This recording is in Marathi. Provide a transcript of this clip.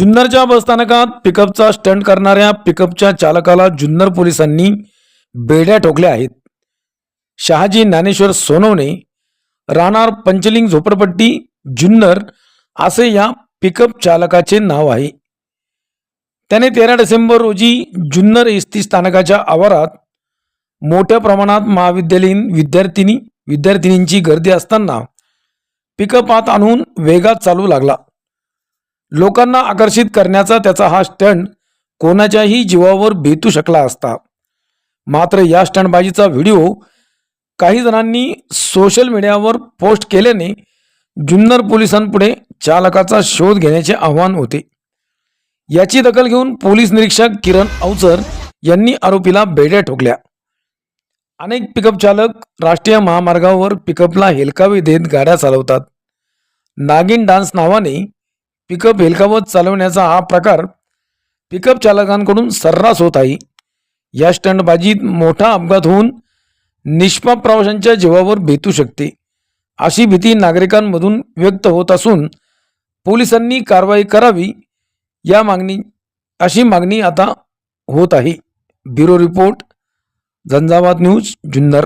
जुन्नरच्या बसस्थानकात पिकअपचा स्टंट करणाऱ्या पिकअपच्या चालकाला जुन्नर पोलिसांनी बेड्या ठोकल्या आहेत. शहाजी ज्ञानेश्वर सोनवणे राहणार पंचलिंग झोपडपट्टी जुन्नर असे या पिकअप चालकाचे नाव आहे. त्याने तेरा डिसेंबर रोजी जुन्नर एस टी स्थानकाच्या आवारात मोठ्या प्रमाणात महाविद्यालयीन विद्यार्थिनी विद्यार्थिनींची गर्दी असताना पिकअप आत आणून वेगात चालू लागला. लोकांना आकर्षित करण्याचा त्याचा हा स्टंट कोणाच्याही जीवावर बेतू शकला असता. मात्र या स्टंटबाजीचा व्हिडिओ काही जणांनी सोशल मीडियावर पोस्ट केल्याने जुन्नर पोलिसांपुढे चालकाचा शोध घेण्याचे आव्हान होते. याची दखल घेऊन पोलीस निरीक्षक किरण अवचर यांनी आरोपीला बेड्या ठोकल्या. अनेक पिकअप चालक राष्ट्रीय महामार्गावर पिकअपला हेलकावे देत गाड्या चालवतात. नागिन डान्स नावाने पिकअप हेलकावत चालवण्याचा हा प्रकार पिकअप चालकांकडून सर्रास होत आहे. या स्टंटबाजीत मोठा अपघात होऊन निष्पाप प्रवाशांच्या जीवावर बेतू शकते. अशी भीती नागरिकांमधून व्यक्त होत असून पोलिसांनी कारवाई करावी या मागणी अशी मागणी आता होत आहे. Bureau report Jhanjhavat news Junnar.